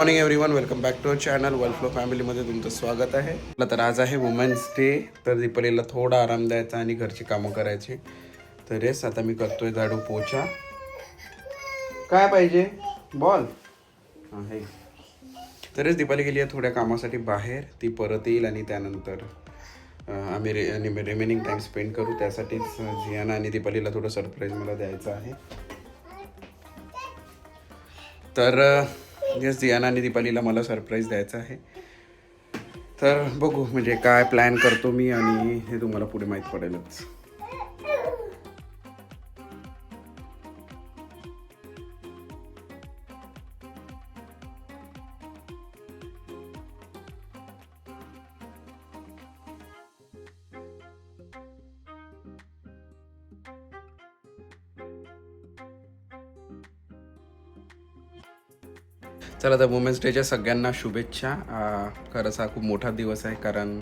Morning everyone welcome back to our channel world flow फॅमिलीमध्ये तुमचं स्वागत आहे. तर आज आहे वुमेन्स डे तर दीपालीला थोडा आराम द्यायचा आणि घरची कामं करायची. तर येस आता मी करतोय झाडू पोचा काय पाहिजे? बॉल आहे तरच तरीच दीपाली गेली आहे थोड्या कामासाठी बाहेर. ती परत येईल आणि त्यानंतर आम्ही रे रिमेनिंग टाईम स्पेंड करू. त्यासाठीच झियाना आणि दीपालीला थोडं सरप्राईज मला द्यायचं आहे. तर यस जियाना आणि दीपालीला मला सरप्राईज द्यायचं आहे. तर बघू म्हणजे काय प्लॅन करतो मी आणि हे तुम्हाला पुढे माहीत पडेलच. चला तर वुमेन्स डेच्या सगळ्यांना शुभेच्छा. खरंच हा खूप मोठा दिवस आहे कारण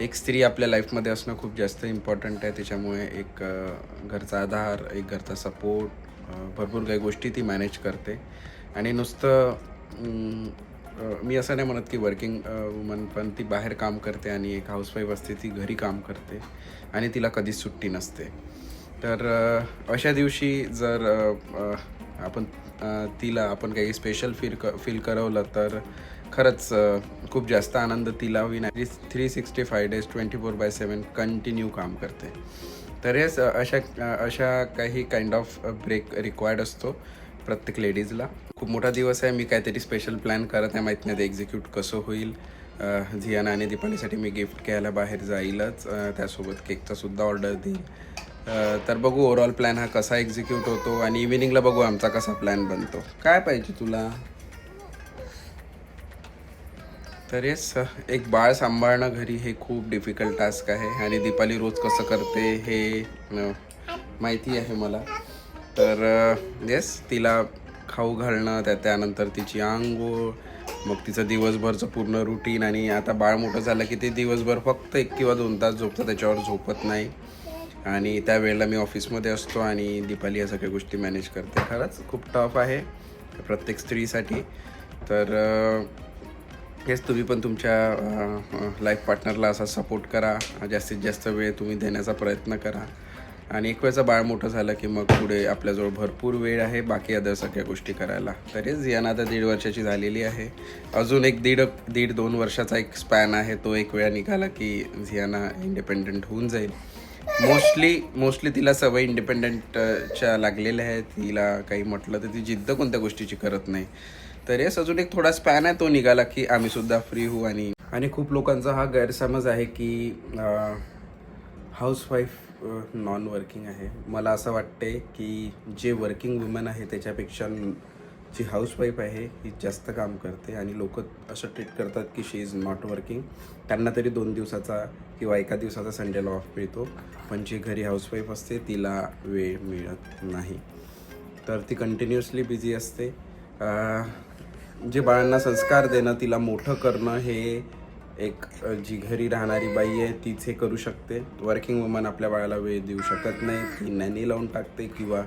एक स्त्री आपल्या लाईफमध्ये असणं खूप जास्त इम्पॉर्टंट आहे. त्याच्यामुळे एक घरचा आधार एक घरचा सपोर्ट भरपूर काही गोष्टी ती मॅनेज करते. आणि नुसतं मी असं नाही म्हणत की वर्किंग वुमन पण ती बाहेर काम करते आणि एक हाऊसवाईफ असते ती घरी काम करते आणि तिला कधीच सुट्टी नसते. तर अशा दिवशी जर आपण तिला आपण काही स्पेशल फील क फील करवलं तर खरंच खूप जास्त आनंद तिला होईन. आणि three sixty five days twenty four by seven continue काम करते. तर हेच अशा अशा काही काइंड ऑफ ब्रेक रिक्वायर्ड असतो प्रत्येक लेडीजला खूप मोठा दिवस आहे मी काहीतरी स्पेशल प्लॅन करत आहे माहीत नाही ते एक्झिक्यूट कसं होईल. झियाना आणि दीपालीसाठी मी गिफ्ट घ्यायला बाहेर जाईलच. त्यासोबत केकचासुद्धा ऑर्डर देईल. तर बघू ओव्हरऑल प्लॅन हा कसा एक्झिक्यूट होतो आणि इव्हिनिंगला बघू आमचा कसा प्लॅन बनतो. काय पाहिजे तुला? तर येस एक बाळ सांभाळणं घरी हे खूप डिफिकल्ट टास्क आहे आणि दीपाली रोज कसं करते हे माहिती आहे मला. तर येस तिला खाऊ घालणं त्या त्यानंतर तिची आंघोळ मग तिचं दिवसभरचं पूर्ण रुटीन आणि आता बाळ मोठं झालं की ते दिवसभर फक्त एक किंवा दोन तास झोपतं त्याच्यावर झोपत नाही. आणि त्यावेळेला मी ऑफिसमध्ये असतो आणि दीपाली या सगळ्या गोष्टी मॅनेज करते. खरंच खूप टफ आहे प्रत्येक स्त्रीसाठी. तर हेच तुम्ही पण तुमच्या लाईफ पार्टनरला असा सपोर्ट करा. जास्तीत जास्त वेळ तुम्ही देण्याचा प्रयत्न करा. आणि एक वेळचं बाळ मोठं झालं की मग पुढे आपल्याजवळ भरपूर वेळ आहे बाकी अदर सगळ्या गोष्टी करायला. तरीच यानं आता दीड वर्षाची झालेली आहे. अजून एक दीड दीड दोन वर्षाचा एक स्पॅन आहे. तो एक वेळा निघाला की झियाना इंडिपेंडंट होऊन जाईल. मोस्टली मोस्टली तिला सवय इंडिपेंडंटच्या लागलेल्या आहेत. तिला काही म्हटलं तर ती जिद्द कोणत्या गोष्टीची करत नाही. तर येस अजून एक थोडा स्पॅन आहे तो निघाला की आम्ही सुद्धा फ्री होऊ आणि आणि खूप लोकांचा हा गैरसमज आहे की हाऊसवाईफ नॉन वर्किंग आहे. मला असं वाटते की जे वर्किंग वुमन आहे त्याच्यापेक्षा जी हाऊसवाईफ आहे ही जास्त काम करते आणि लोक असं ट्रीट करतात की शी इज नॉट वर्किंग त्यांना तरी दोन दिवसाचा किंवा एका दिवसाचा संडेला ऑफ मिळतो पण जी घरी हाऊसवाईफ असते तिला वेळ मिळत नाही. तर ती कंटिन्युअसली बिझी असते. जे बाळांना संस्कार देणं तिला मोठं करणं हे एक जी घरी राहणारी बाई आहे तीच हे करू शकते. वर्किंग वुमन आपल्या बाळाला वेळ देऊ शकत नाही ती नॅनी लावून टाकते किंवा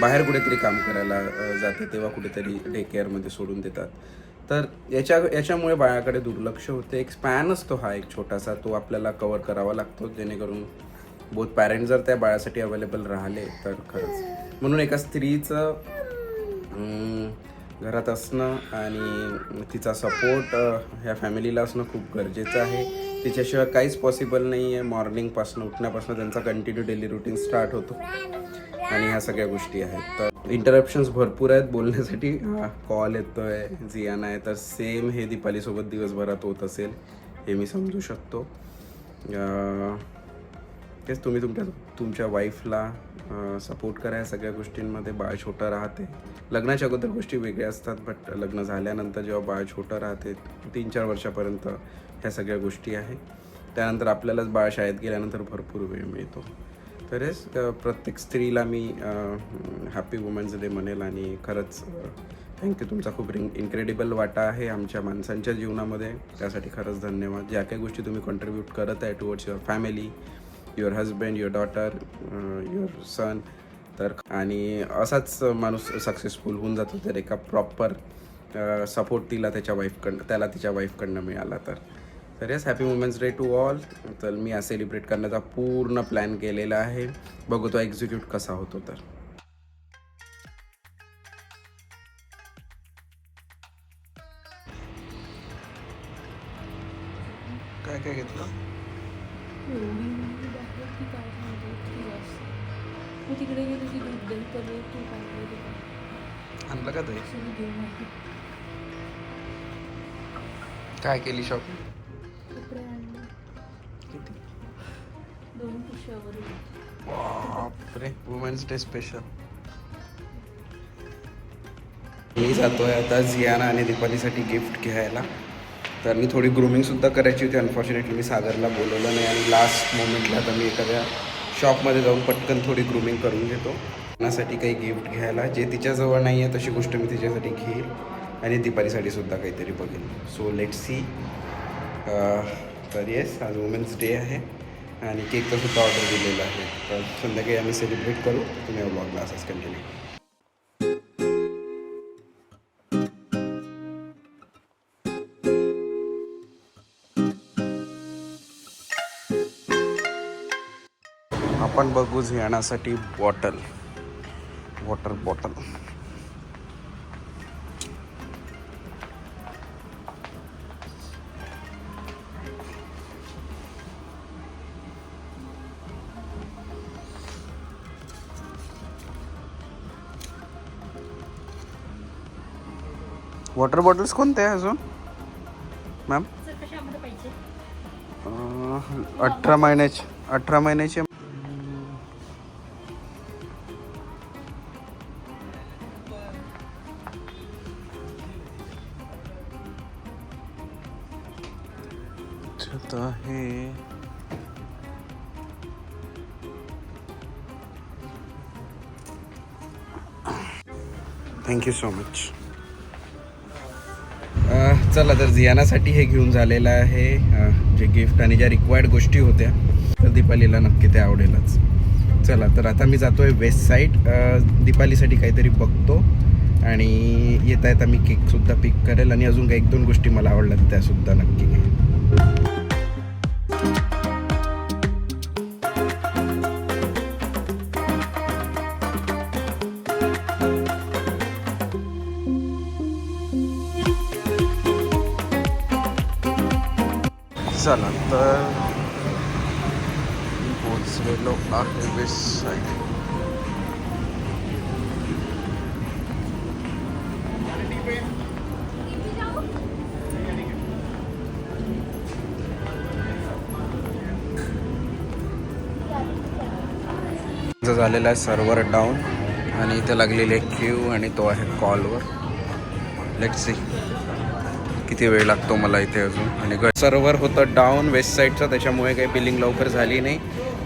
बाहेर कुठेतरी काम करायला जाते तेव्हा कुठेतरी डे केअरमध्ये सोडून देतात. तर याच्या याच्यामुळे बाळाकडे दुर्लक्ष होते. एक स्पॅन असतो हा एक छोटासा. तो आपल्याला कवर करावा लागतो जेणेकरून बोथ पॅरेंट जर त्या बाळासाठी अवेलेबल राहिले तर खरंच. म्हणून एका स्त्रीचं घरात असणं आणि तिचा सपोर्ट ह्या फॅमिलीला असणं खूप गरजेचं आहे. तिच्याशिवाय काहीच पॉसिबल नाही आहे मॉर्निंगपासून उठण्यापासून त्यांचा कंटिन्यू डेली रुटीन स्टार्ट होतो. आणि ह्या सगळ्या गोष्टी आहेत. तर इंटरप्शन्स भरपूर आहेत बोलण्यासाठी. कॉल येतोय जियाना आहे तर सेम हे दीपालीसोबत दिवसभरात होत असेल हे मी समजू शकतो. तेच तुम्ही तुमच्या तुमच्या वाईफला सपोर्ट करा या सगळ्या गोष्टींमध्ये. बाळ छोटं राहते. लग्नाच्या अगोदर गोष्टी वेगळ्या असतात बट लग्न झाल्यानंतर जेव्हा बाळ छोटं राहते तीन चार वर्षापर्यंत ह्या सगळ्या गोष्टी आहे. त्यानंतर आपल्यालाच बाळ शाळेत गेल्यानंतर भरपूर वेळ मिळतो. तरेच प्रत्येक स्त्रीला मी हॅपी वुमन्स डे म्हणेल आणि खरंच थँक्यू तुमचा खूप रिंग इन्क्रेडिबल वाटा आहे आमच्या माणसांच्या जीवनामध्ये. त्यासाठी खरंच धन्यवाद. ज्या काही गोष्टी तुम्ही कॉन्ट्रीब्यूट करत आहे towards your family your husband your daughter your son तर आणि असाच माणूस सक्सेसफुल होऊन जातो तर एका प्रॉपर सपोर्ट तिला त्याच्या वाईफकडनं त्याला तिच्या वाईफकडनं मिळाला तर. तर yes happy women's day to all तर मी आज सेलिब्रेट करण्याचा पूर्ण प्लॅन केलेला आहे. बघू तो एक्झिक्यूट कसा होतो तर. काय काय घेतलं? आणलं का ते? काय केली शॉपिंग बापरे वुमेन्स डे स्पेशल मी जातोय आता झियाना आणि दीपालीसाठी गिफ्ट घ्यायला. तर मी थोडी ग्रुमिंगसुद्धा करायची होती. अनफॉर्च्युनेटली मी सागरला बोलवलं नाही आणि लास्ट मोमेंटला आता मी एखाद्या शॉपमध्ये जाऊन पटकन थोडी ग्रुमिंग करून घेतो. त्यासाठी काही गिफ्ट घ्यायला. जे तिच्याजवळ नाही आहे तशी गोष्ट मी तिच्यासाठी घेईल. आणि दीपालीसाठी सुद्धा काहीतरी बघेन सो लेट सी तर येस आज वुमेन्स डे आहे. आणि केकचं सुद्धा ऑर्डर दिलेलं आहे. तर संध्याकाळी आम्ही सेलिब्रेट करू. तुम्ही ब्लॉगला असंच कंटिन्यू आपण बघू येण्यासाठी bottle water bottle water bottles कोणते आहे अजून? मॅम अठरा महिन्याचे अठरा महिन्याचे. आहे थँक्यू सो मच चला तर जियानासाठी हे घेऊन झालेलं आहे जे गिफ्ट आणि ज्या रिक्वायर्ड गोष्टी होत्या तर दीपालीला नक्की ते आवडेलच. चला तर आता मी जातोय वेस्ट साईड दीपालीसाठी काहीतरी बघतो आणि येता येता मी केकसुद्धा पिक करेल आणि अजून काही एक दोन गोष्टी मला आवडल्या त्यासुद्धा नक्की. झालेलं आहे सर्व्हर डाऊन आणि इथे लागलेली आहे क्यू आणि तो आहे कॉलवर लेट सी किती वेळ लागतो मला इथे अजून? आणि सर्व्हर होतं डाऊन वेस्ट साईडचं त्याच्यामुळे काही बिलिंग लवकर झाली नाही.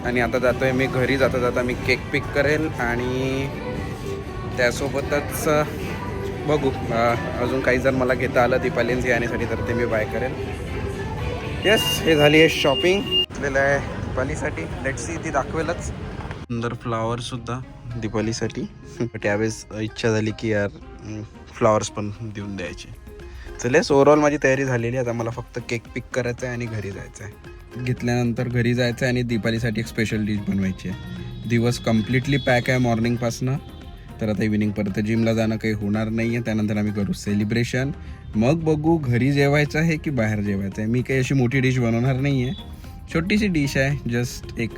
आणि आता जातो आहे मी घरी जाता जाता मी केक पिक करेल आणि त्यासोबतच बघू. अजून काही जर मला घेता आलं दीपालींची येण्यासाठी तर ते मी बाय करेल. येस हे झाली आहे शॉपिंग आहे दीपालीसाठी. लेट सी ती दाखवेलच. सुंदर फ्लावर सुद्धा. दिवाळीसाठी. त्यावेळेस यावेळेस इच्छा झाली की यार फ्लावर्स पण देऊन द्यायचे. चलेस ओव्हरऑल माझी तयारी झालेली आता मला फक्त केक पिक करायचं आहे आणि घरी जायचं आहे घेतल्यानंतर घरी जायचं आहे आणि दीपालीसाठी एक स्पेशल डिश बनवायची आहे. दिवस कम्प्लिटली पॅक आहे मॉर्निंगपासनं तर आता इव्हिनिंगपर्यंत जिमला जाणं काही होणार नाही आहे त्यानंतर आम्ही करू सेलिब्रेशन मग बघू घरी जेवायचं आहे की बाहेर जेवायचं आहे. मी काही अशी मोठी डिश बनवणार नाही आहे छोटीशी डिश आहे. जस्ट एक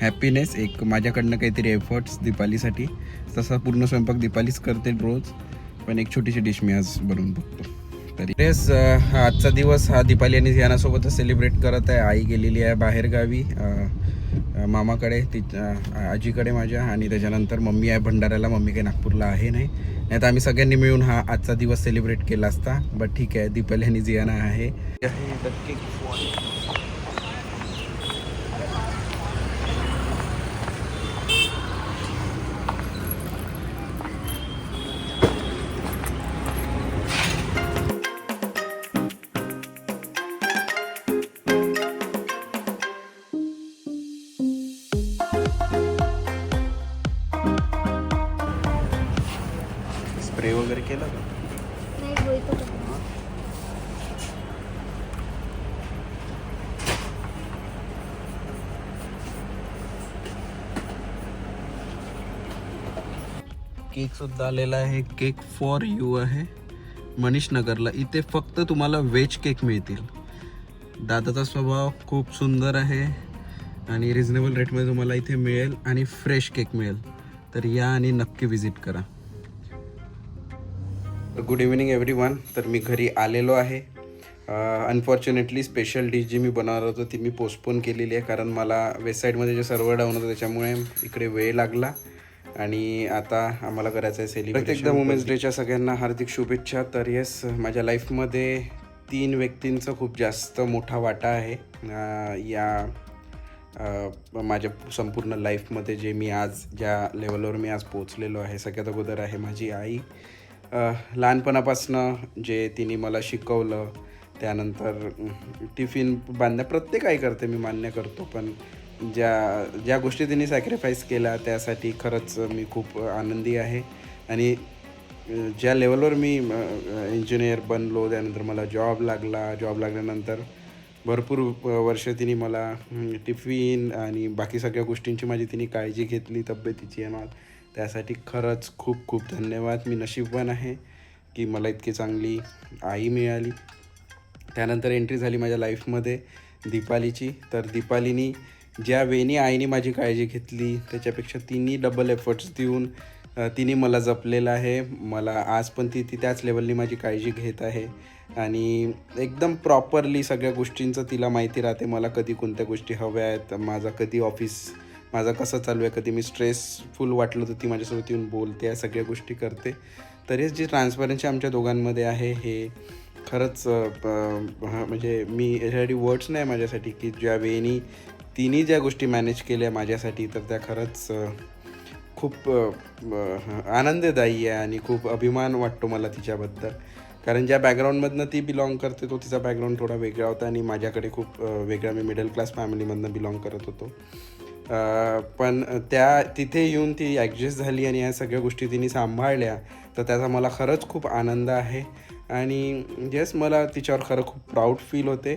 हॅपीनेस एक माझ्याकडनं काहीतरी एफर्ट्स दीपालीसाठी. तसा पूर्ण स्वयंपाक दीपालीच करते रोज. पण एक छोटीशी डिश मी आज बनवून बघतो. तरी येस आजचा दिवस हा दीपाली आणि झियानासोबतच सेलिब्रेट करत आहे. आई गेलेली आहे बाहेरगावी मामाकडे ती आजीकडे माझ्या. आणि त्याच्यानंतर मम्मी आहे भंडाऱ्याला. मम्मी काही नागपूरला आहे नाही. नाही तर आम्ही सगळ्यांनी मिळून हा आजचा दिवस सेलिब्रेट केला असता. बट ठीक आहे दीपाली आणि झियाना आहे. केला? केक सुद्धा आलेला आहे. केक फॉर यू आहे. मनीष नगरला. इथे फक्त तुम्हाला व्हेज केक मिळतील. दादाचा स्वभाव खूप सुंदर आहे आणि रिझनेबल रेटमध्ये तुम्हाला इथे मिळेल आणि फ्रेश केक मिळेल. तर या आणि नक्की विजिट करा. गुड इव्हनिंग एव्हरी वन तर मी घरी आलेलो आहे. अनफॉर्च्युनेटली स्पेशल डिश जी मी बनवणार होतो ती मी पोस्टपोन केलेली आहे. कारण मला वेबसाईटमध्ये जे सर्व्हर डाऊन होतं त्याच्यामुळे इकडे वेळ लागला. आणि आता आम्हाला करायचं आहे सेलिब्रेट एकदा वुमेन्स डेच्या सगळ्यांना हार्दिक शुभेच्छा. तर येस माझ्या लाईफमध्ये तीन व्यक्तींचा खूप जास्त मोठा वाटा आहे. या माझ्या संपूर्ण लाईफमध्ये जे मी आज ज्या लेवलवर मी आज पोचलेलो आहे सगळ्यात अगोदर आहे माझी आई. लहानपणापासनं जे तिने मला शिकवलं त्यानंतर टिफिन बांधण्या प्रत्येक आई करते मी मान्य करतो. पण ज्या ज्या गोष्टी तिने सॅक्रिफाईस केल्या त्यासाठी खरंच मी खूप आनंदी आहे. आणि ज्या लेवलवर मी इंजिनियर बनलो त्यानंतर मला जॉब लागला. जॉब लागल्यानंतर भरपूर वर्ष तिने मला टिफिन आणि बाकी सगळ्या गोष्टींची माझी तिने काळजी घेतली तब्येतीची आणि. त्यासाठी खरंच खूप खूप धन्यवाद. मी नशीबवान आहे की मला इतकी चांगली आई मिळाली. त्यानंतर एंट्री झाली माझ्या लाईफमध्ये दीपालीची. तर दीपालीनी ज्या वेनी आईने माझी काळजी घेतली त्याच्यापेक्षा तिने डबल एफर्ट्स देऊन तिने मला जपलेलं आहे. मला आज पण ती ती त्याच लेवलनी माझी काळजी घेत आहे. आणि एकदम प्रॉपरली सगळ्या गोष्टींचं तिला माहिती राहते. मला कधी कोणत्या गोष्टी हव्या आहेत माझा कधी ऑफिस माझं कसं चालू आहे कधी मी स्ट्रेसफुल वाटलं तर ती माझ्यासोबत येऊन बोलते या सगळ्या गोष्टी करते. तरीच जी ट्रान्सपरन्सी आमच्या दोघांमध्ये आहे हे खरंच म्हणजे मी याच्यासाठी वर्ड्स नाही माझ्यासाठी की ज्या वेळी तिने ज्या गोष्टी मॅनेज केल्या माझ्यासाठी तर त्या खरंच खूप आनंददायी आहे आणि खूप अभिमान वाटतो मला तिच्याबद्दल. कारण ज्या बॅकग्राऊंडमधनं ती बिलॉंग करते तो तिचा बॅकग्राऊंड थोडा वेगळा होता आणि माझ्याकडे खूप वेगळा मी मिडल क्लास फॅमिलीमधनं बिलॉंग करत होतो. पण त्या तिथे येऊन ती ॲडजस्ट झाली आणि या सगळ्या गोष्टी तिने सांभाळल्या तर त्याचा मला खरंच खूप आनंद आहे. आणि येस मला तिच्यावर खरं खूप प्राऊड फील होते.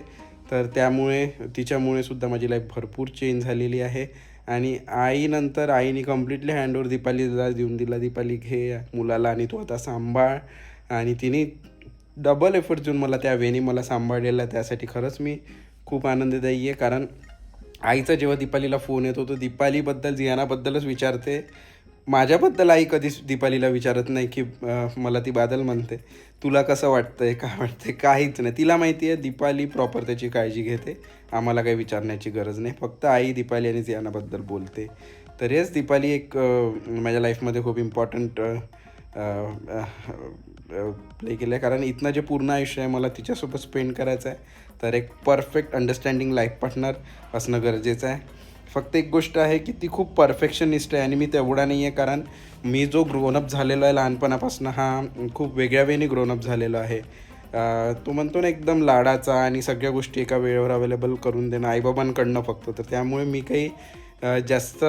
तर त्यामुळे तिच्यामुळे सुद्धा माझी लाईफ भरपूर चेंज झालेली आहे. आणि आईनंतर आईने कम्प्लिटली हँडओवर दीपालीला देऊन दिला दीपाली घे या मुलाला आणि तू आता सांभाळ. आणि तिने डबल एफर्ट देऊन मला त्या वेनी मला सांभाळलेला त्यासाठी खरंच मी खूप आनंददायी आहे. कारण आईचा जेव्हा दीपालीला फोन येतो तो दीपालीबद्दल जियानाबद्दलच विचारते. माझ्याबद्दल आई कधीच दीपालीला विचारत नाही की मला ती बादल म्हणते. तुला कसं वाटतंय काय वाटतंय काहीच नाही. तिला माहिती आहे दीपाली प्रॉपर त्याची काळजी घेते. आम्हाला काही विचारण्याची गरज नाही. फक्त आई दीपाली आणि जियानाबद्दल बोलते. तर हेच दीपाली एक माझ्या लाईफमध्ये खूप इम्पॉर्टंट प्ले केलं आहे कारण इथनं जे पूर्ण आयुष्य आहे मला तिच्यासोबत स्पेंड करायचं आहे तर एक परफेक्ट अंडरस्टँडिंग लाईफ पार्टनर असणं गरजेचं आहे. फक्त एक गोष्ट आहे की ती खूप परफेक्शनिस्ट आहे आणि मी तेवढा नाही आहे कारण मी जो ग्रोनअप झालेलो आहे लहानपणापासून हा खूप वेगळ्या वेळेने ग्रोनअप झालेलो आहे. तो म्हणतो ना एकदम लाडाचा आणि सगळ्या गोष्टी एका वेळेवर अवेलेबल करून देणं आईबाबांकडनं फक्त. तर त्यामुळे मी काही जास्त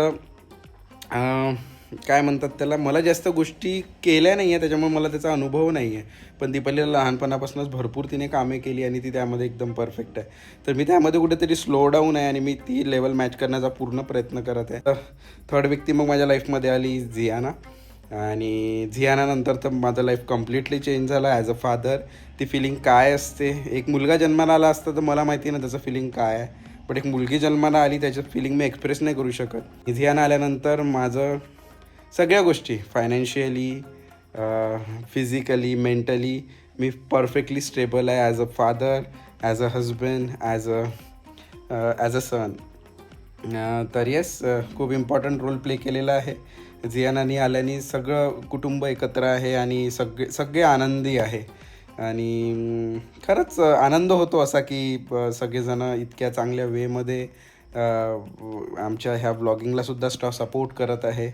काय म्हणतात त्याला मला जास्त गोष्टी केल्या नाही आहे त्याच्यामुळे मला त्याचा अनुभव नाही आहे पण दीपालीला लहानपणापासूनच भरपूर तिने कामे केली आणि ती त्यामध्ये एकदम परफेक्ट आहे. तर मी त्यामध्ये कुठेतरी स्लो डाऊन आहे आणि मी ती लेवल मॅच करण्याचा पूर्ण प्रयत्न करत आहे. तर थर्ड व्यक्ती मग माझ्या लाईफमध्ये आली झियाना. आणि झियानानंतर तर माझं लाईफ कम्प्लिटली चेंज झालं. ॲज अ फादर ती फिलिंग काय असते? एक मुलगा जन्माला आला असता तर मला माहिती आहे ना त्याचं फिलिंग काय आहे. पण एक मुलगी जन्माला आली त्याचं फिलिंग मी एक्सप्रेस नाही करू शकत. झियाना आल्यानंतर माझं सगळ्या गोष्टी. फायनान्शियली फिजिकली मेंटली मी परफेक्टली स्टेबल आहे as a father as a husband as a as a son तर येस uh, खूप इम्पॉर्टंट रोल प्ले केलेला आहे. झियानानी आल्याने सगळं कुटुंब एकत्र आहे आणि सगळे सगळे आनंदी आहे. आणि mm, खरंच uh, आनंद होतो असा की uh, प- सगळेजणं इतक्या चांगल्या वेमध्ये आमच्या ह्या ब्लॉगिंगलासुद्धा स्टॉ सपोर्ट करत आहे.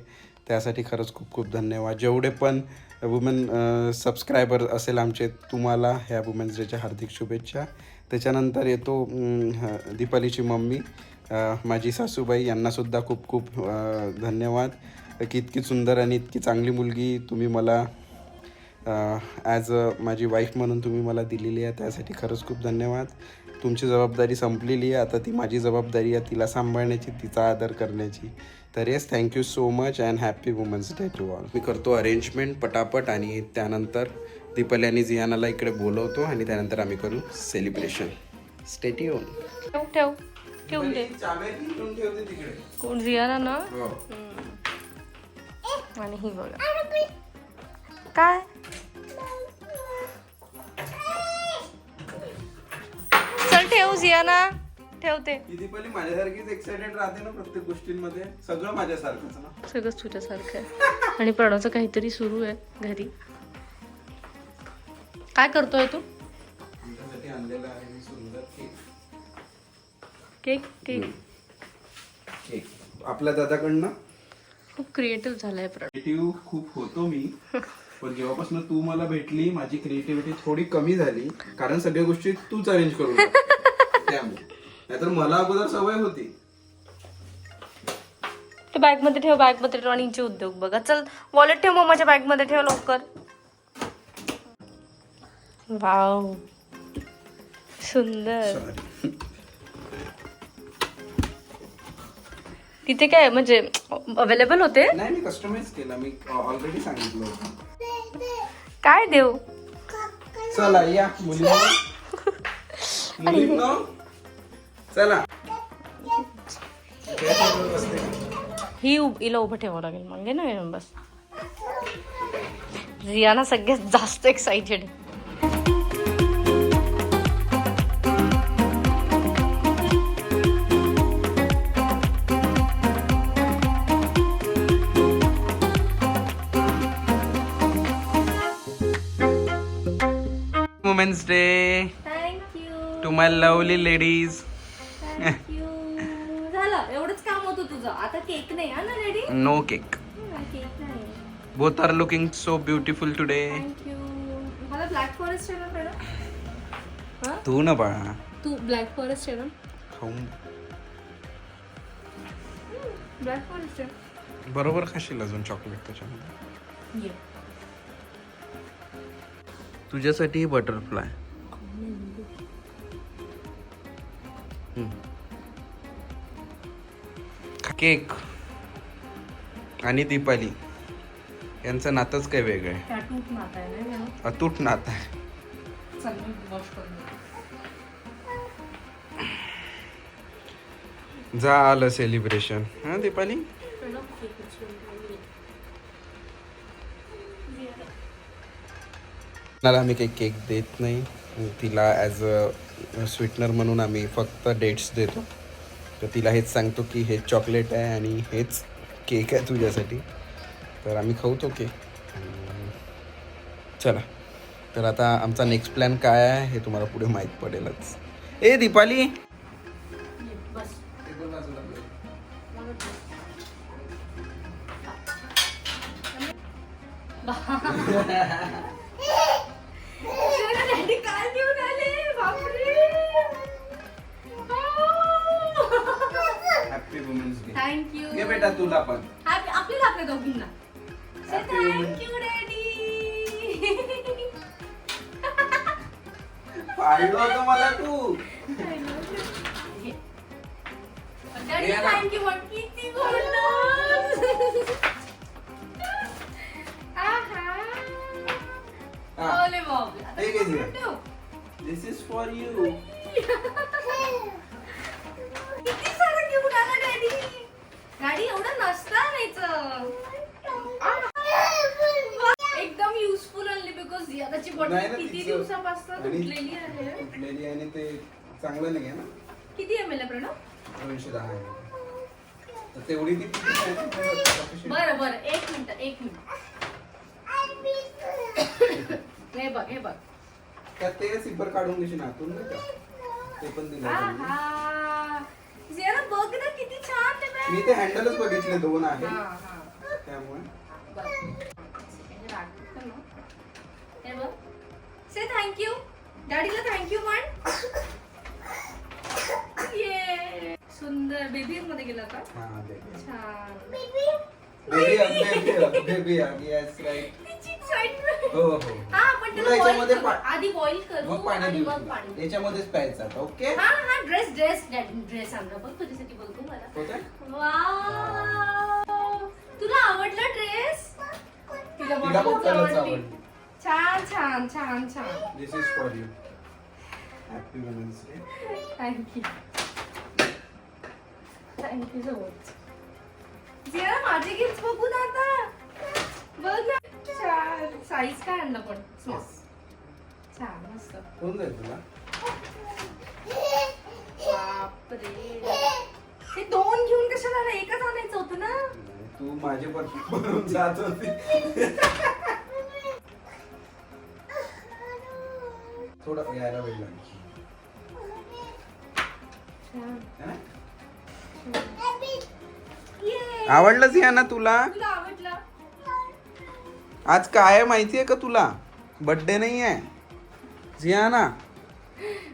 त्यासाठी खरंच खूप खूप धन्यवाद. जेवढे पण वुमेन सबस्क्रायबर असेल आमचे तुम्हाला ह्या वुमेन्स डेच्या हार्दिक शुभेच्छा. त्याच्यानंतर येतो दीपालीची मम्मी माझी सासूबाई यांनासुद्धा खूप खूप धन्यवाद. की इतकी सुंदर आणि इतकी चांगली मुलगी तुम्ही मला ॲज अ माझी वाईफ म्हणून तुम्ही मला दिलेली आहे त्यासाठी खरंच खूप धन्यवाद. तुमची जबाबदारी संपलेली आहे आता ती माझी जबाबदारी आहे तिला सांभाळण्याची तिचा आदर करण्याची. तर yes thank you so much and happy women's day to all मी करतो अरेंजमेंट पटापट आणि त्यानंतर दीपाली आणि जियानाला इकडे बोलवतो आणि त्यानंतर आम्ही करू सेलिब्रेशन स्टेट येऊन ठेव ठेव. ठेवून दे. कोण जियाना ना? आणि ही बघा. काय? चल ठेव जियाना. ठेवते. दीपाली माझ्यासारखीच एक्साइटेड राहते ना प्रत्येक गोष्टींमध्ये? सगळं माझ्यासारखंच ना? सगळंच तुझ्यासारखं आहे. आणि प्रणवचं काहीतरी सुरू आहे घरी. काय करतोय तू? तुमच्यासाठी आणलेला आहे मी सुंदर केक. Cake cake. केक. आपल्या दादाकडनं? खूप क्रिएटिव्ह झालाय प्रणव. क्रिएटिव्ह खूप होतो मी. पण जेव्हापासून तू मला भेटली माझी क्रिएटिव्हिटी थोडी कमी झाली. कारण सगळ्या गोष्टी तूच अरेंज करून टाकते. त्यामुळे. नाहीतर मला अगोदर सवय होती. ते बॅगमध्ये ठेव बॅगमध्ये हिचे उद्योग बघा. चल वॉलेट ठेव मम्माच्या बॅगमध्ये ठेव लवकर. वाव सुंदर. तिथे काय म्हणजे अवेलेबल होते? नाही मी कस्टमाइज केला. मी ऑलरेडी सांगितलं होतं. काय देऊ? चला या मुलींनो चला. ही उभ- हिला उभं ठेवावं लागेल. मग ना मॅडम बस. रियाना सगळ्यात जास्त excited women's day thank you to my lovely ladies झालं. एवढंच काम होतं तुझं. आता केक नाही हा ना रेडी नो केक केक नाही. Both are looking so beautiful today thank you मला ब्लॅक फॉरेस्ट आहे ना मॅडम तू ना बाळा. तू ब्लॅक फॉरेस्ट आहे ना खाऊन ब्लॅक फॉरेस्ट आहे बरोबर खाशील अजून चॉकलेट त्याच्यामध्ये? ये तुझ्यासाठी बटरफ्लाय केक आणि दीपाली यांचं नातंच काय वेगळं आहे. अतूट नातं आहे. जा आलं सेलिब्रेशन हा दीपाली? आम्ही काही केक देत नाही. तिला ॲज अ स्वीटनर म्हणून आम्ही फक्त डेट्स देतो. तर तिला हेच सांगतो की हे चॉकलेट आहे आणि हेच केक आहे तुझ्यासाठी. तर आम्ही खाऊ तो केक चला. तर आता आमचा नेक्स्ट प्लॅन काय आहे हे तुम्हाला पुढे माहीत पडेलच. ए Deepali! Happy women's day thank you घे बेटा तुला पण. आपल्याला आपल्या दोघींना. Happy थँक्यू डॅडी होतं मला तू. डॅडी. थँक्यू म्हण किती आहा. ओले हे घे. दिस इज फॉर यू किती सारं घेऊन आला डॅडी डॅडी एवढं नसतं आणायचं. एकदम युजफुल आणली बिकॉज याची बॉटल ना, किती दिवसापासून तुटलेली आहे. कुठलेली आणि ते चांगलं नाही आहे ना. किती एम एल आहे प्रणव? दोनशे दहा आहे. तर तेवढी ती sufficient. बरं बरं. एक मिनिट एक मिनिट. हे बघ हे बघ. त्यात ते सिपर काढून घेशील आतून नाही का? ते पण दिलं त्यांनी. जरा बघ ना किती छान आहे बॅग. मी ते हँडलच बघितले दोन हा, आहे हा. त्यामुळे. हे ना. हे बघ से थँक्यू डॅडीला थँक्यू म्हण ये सुंदर. बेबी मध्ये गेला का? हा छान. Baby baby baby yes right हो हो हा. पण याच्यामध्ये boil पा- करू. आधी बॉईल करू मग पाणी आणि देऊ मग तुला. पाणी. याच्यामध्येच प्यायचं आता ओके? हा हा ड्रेस ड्रेस ड्रेस आणला बघ तुझ्यासाठी बघू मला. वाव तुला आवडला ड्रेस तिला आवडली. आवडले. छान छान छान छान. This is for you happy women's day thank you thank you so much Jiya माझे गिफ्ट बघू ना आता. बघ ना. छान. साईज काय आणलं पण? स्मॉल छान मस्त. कोण तुला? बापरे. हे दोन घेऊन कशाला? एकच आणायचं होतं ना? तू माझे भरून जात होती. थोडं यायला वेळ लागेल. है! आवडलंच या ना तुला? तुला आवडला? आज काय आहे माहितीये का तुला? बर्थडे नाही आहे जियाना.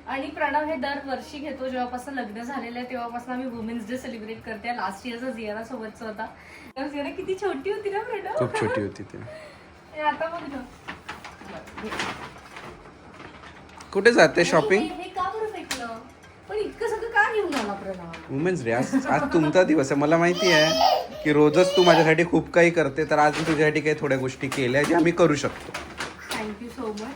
आणि प्रणव हे दरवर्षी घेतो. जेव्हापासून लग्न झालेलं आहे तेव्हापासून आम्ही वुमेन्स डे सेलिब्रेट करते. लास्ट इयरचा जियाना सोबतचा होता. तेव्हा जियाना किती छोटी होती ना प्रणव? खूप छोटी होती ती. आता बघ ना. कुठे जाते शॉपिंग हे- हे का बरं फेकलं पण इतकं सगळं का घेऊन आला प्रणव? वुमेन्स डे आज आज तुमचा दिवस आहे. मला माहिती आहे की रोजच तू माझ्यासाठी खूप काही करते तर आज मी तुझ्यासाठी काही थोड्या गोष्टी केल्या ज्या आम्ही करू शकतो. थँक्यू सो मच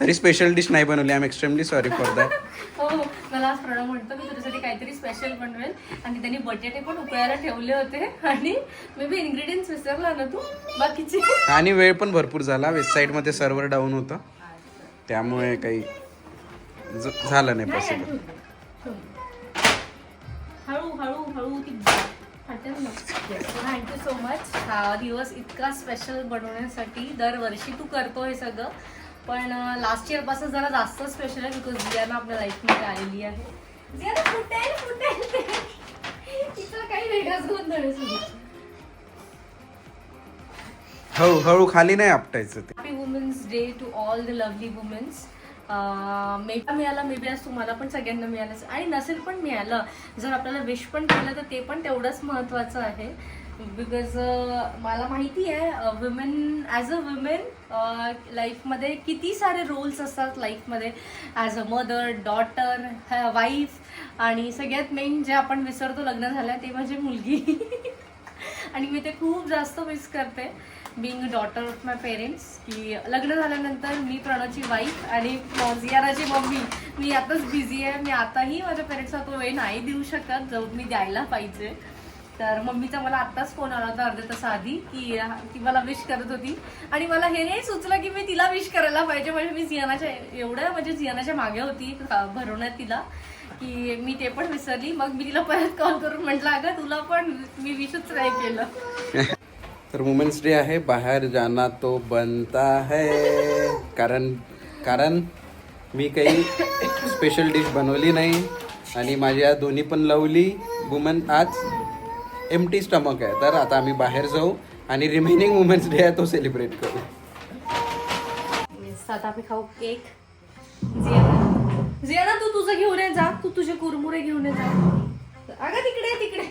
तरी स्पेशल डिश नाही बनवली. I am extremely sorry for that हो. मला आज प्रणव म्हणतो मी तुझ्यासाठी काहीतरी स्पेशल बनवेल. आणि त्यांनी बटाटे पण उकळायला ठेवले होते. आणि मे बी इन्ग्रेडियंट्स विसरला ना तू. बाकीचे. आणि वेळ पण भरपूर झाला. वेस्ट साईडमध्ये सर्व्हर डाऊन होतं. त्यामुळे काही ज- झालं नाही नाही, पॉसिबल नाही. हळू हळू हळू ती फाटेल ना थँक्यू सो मच हा दिवस इतका स्पेशल बनवण्यासाठी दरवर्षी तू करतो हे सगळं. पण लास्ट इयरपासून जरा जास्त स्पेशल आहे बिकॉज जियाना आपल्या लाईफमध्ये आलेली आहे. जियाना फुटेल फुटेल तिचा काही वेगळाच गोंधळ आहे हळू हळू खाली नाही आपटायचं ते. Happy women's day to all the lovely women's मेबा मिळाला मे बी आज तुम्हाला पण सगळ्यांना मिळालंच. आणि नसेल पण मिळालं जर आपल्याला विश पण केलं तर ते पण तेवढंच महत्त्वाचं आहे. बिकॉज uh, मला माहिती आहे वुमेन ॲज अ वुमेन लाईफमध्ये किती सारे रोल्स असतात लाईफमध्ये as a mother daughter wife आणि सगळ्यात मेन जे आपण विसरतो लग्न झालं ते म्हणजे मुलगी. आणि मी ते खूप जास्त मिस करते being daughter of my parents की लग्न झाल्यानंतर मी प्रणवची वाईफ आणि जियाराची मम्मी. मी आताच बिझी आहे मी आताही माझ्या पेरेंट्सला तो वेळ नाही देऊ शकत जो मी द्यायला पाहिजे. तर मम्मीचा मला आत्ताच फोन आला होता अर्ध्या तास आधी की ती मला विश करत होती. आणि मला हे नाही सुचलं की मी तिला विश करायला पाहिजे म्हणजे मी जियानाच्या एवढं म्हणजे जियानाच्या मागे होती भरवण्यात तिला की मी ते पण विसरली. मग मी तिला परत कॉल करून म्हटलं अगं तुला पण मी विशच नाही केलं. तर वुमेन्स डे आहे बाहेर जाना तो बनता है. कारण कारण मी काही स्पेशल डिश बनवली नाही. आणि माझ्या दोन्ही पण लवली. वुमन आज एम टी स्टमक आहे. तर आता आम्ही बाहेर जाऊ आणि रिमेनिंग वुमेन्स डे आहे तो सेलिब्रेट करू. आता आम्ही खाऊ केक जियाना तू तुझं घेऊन ये जा. तू तुझे कुरमुरे घेऊन ये जा. अगं तिकडे तिकडे.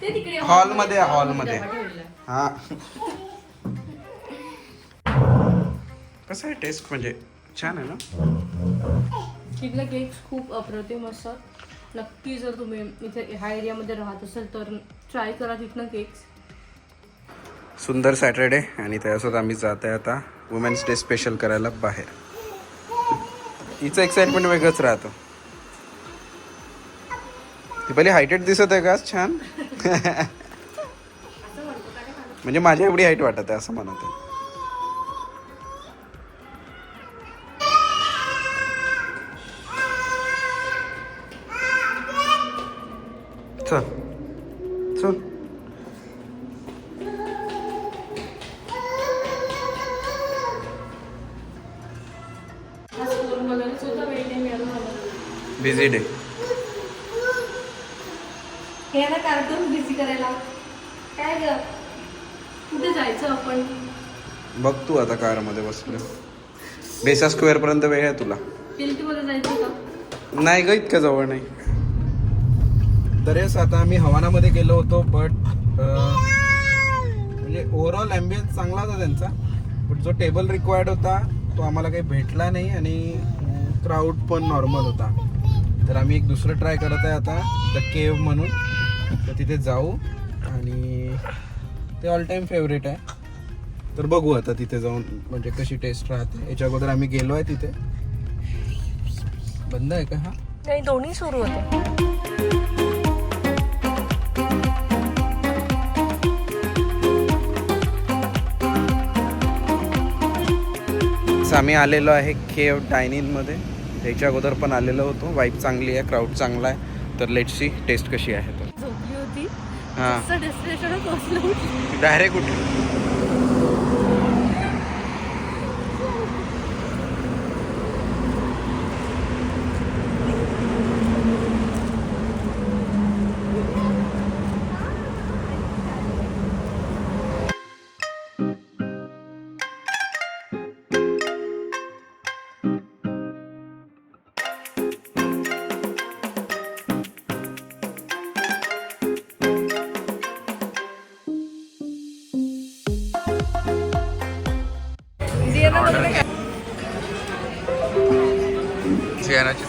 ते तिकडे. हॉलमध्ये आहे, हॉलमध्ये. हा. कसं आहे टेस्ट म्हणजे छान आहे ना? तिथले केक्स खूप अप्रतिम असतात नक्की जर तुम्ही इथे ह्या एरियामध्ये राहत असेल तर ट्राय करा तिथनं केक्स सुंदर सॅटरडे आणि त्यासोबत आम्ही जात आहे आता वुमेन्स डे स्पेशल करायला बाहेर. हिचं एक्साइटमेंट वेगळंच राहतं. ती पहिले हायटेड दिसत आहे का? छान. म्हणजे माझ्या एवढी हाईट वाटत आहे असं म्हणत आहे. चल. चल. बिझी डे हे ना बिझी करायला. काय ग? कुठे जायचं आपण? बघ तू आता कारमध्ये बसलं बेसा स्क्वेअर पर्यंत वेळ आहे तुला. मध्ये जायचं का? नाही ग इतक्या जवळ नाही. तरेच आता आम्ही हवानामध्ये गेलो होतो बट uh, म्हणजे ओव्हरऑल ॲम्बियन्स चांगला होता त्यांचा. बट जो टेबल रिक्वायर्ड होता तो आम्हाला काही भेटला नाही आणि क्राऊड पण नॉर्मल होता. तर आम्ही एक दुसरं ट्राय करत आहे आता द केव म्हणून. तर तिथे जाऊ आणि ते ऑल टाईम फेवरेट आहे. तर बघू आता तिथे जाऊन म्हणजे कशी टेस्ट राहते. याच्या अगोदर आम्ही गेलो आहे तिथे. बंद आहे का हा? नाही दोन्ही सुरू होते. आम्ही आलेलो आहे केव डायनिंगमध्ये. त्याच्या अगोदर पण आलेलो होतो. वाईफ चांगली आहे क्राऊड चांगला आहे. तर लेट सी टेस्ट कशी आहे तर. झोपली होती. हां. डेस्टिनेशन डायरेक्ट उठली.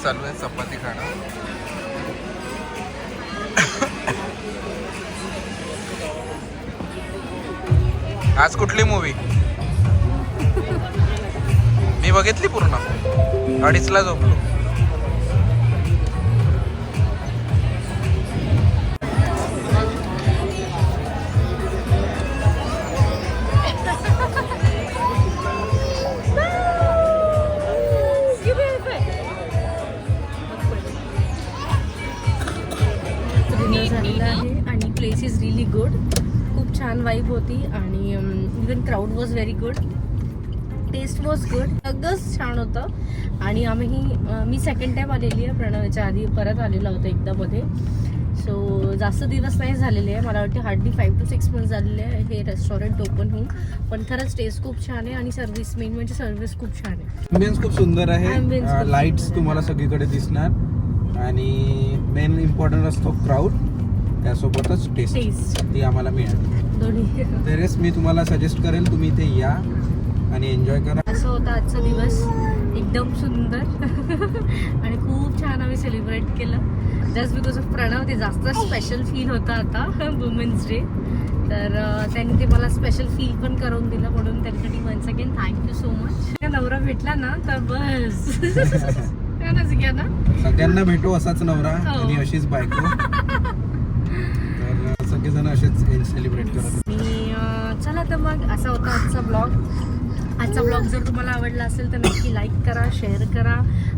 चालू आहे चपाती खाणं आज कुठली मूवी मी बघितली पूर्ण. अडीचला झोपलो. खूप छान वाईब होती आणि even crowd was very good taste was good सगळंच छान होतं. आणि आम्ही मी सेकंड टाईम आलेली आहे. प्रणवच्या आधी परत आलेला होता एकदा मध्ये. सो जास्त दिवस नाही झालेले आहे. मला वाटते hardly five to six month झालेले आहे हे रेस्टॉरंट ओपन होऊन. पण खरंच टेस्ट खूप छान आहे आणि सर्व्हिस मेन म्हणजे सर्व्हिस खूप छान आहे. खूप सुंदर आहे. लाईट्स तुम्हाला सगळीकडे दिसणार. आणि मेन इम्पॉर्टंट असतो क्राऊड त्यासोबतच टेस्ट ती आम्हाला मिळाली. तेरेस मी तुम्हाला सजेस्ट करेल तुम्ही इथे या आणि एन्जॉय करा. असं होता आजचा दिवस. एकदम सुंदर. आणि खूप छान आम्ही सेलिब्रेट केलं. जस्ट बिकॉज ऑफ प्रणव ते जास्त स्पेशल फील होतं आता वुमेन्स डे तर त्यांनी ते मला स्पेशल फील पण करून दिलं म्हणून त्यांच्यासाठी once again thank you so much नवरा भेटला ना तर बस. ना? सगळ्यांना भेटू असाच नवरा. हो. आणि अशीच बायको. सगळेजण असेच सेलिब्रेट करत चला तर मग असा होता आजचा ब्लॉग आजचा ब्लॉग जर तुम्हाला आवडला असेल तर नक्की लाईक करा शेअर करा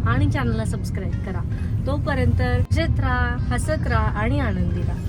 आणि चॅनलला सबस्क्राईब करा. तोपर्यंत जेत राहा हसत राहा आणि आनंदी राहा.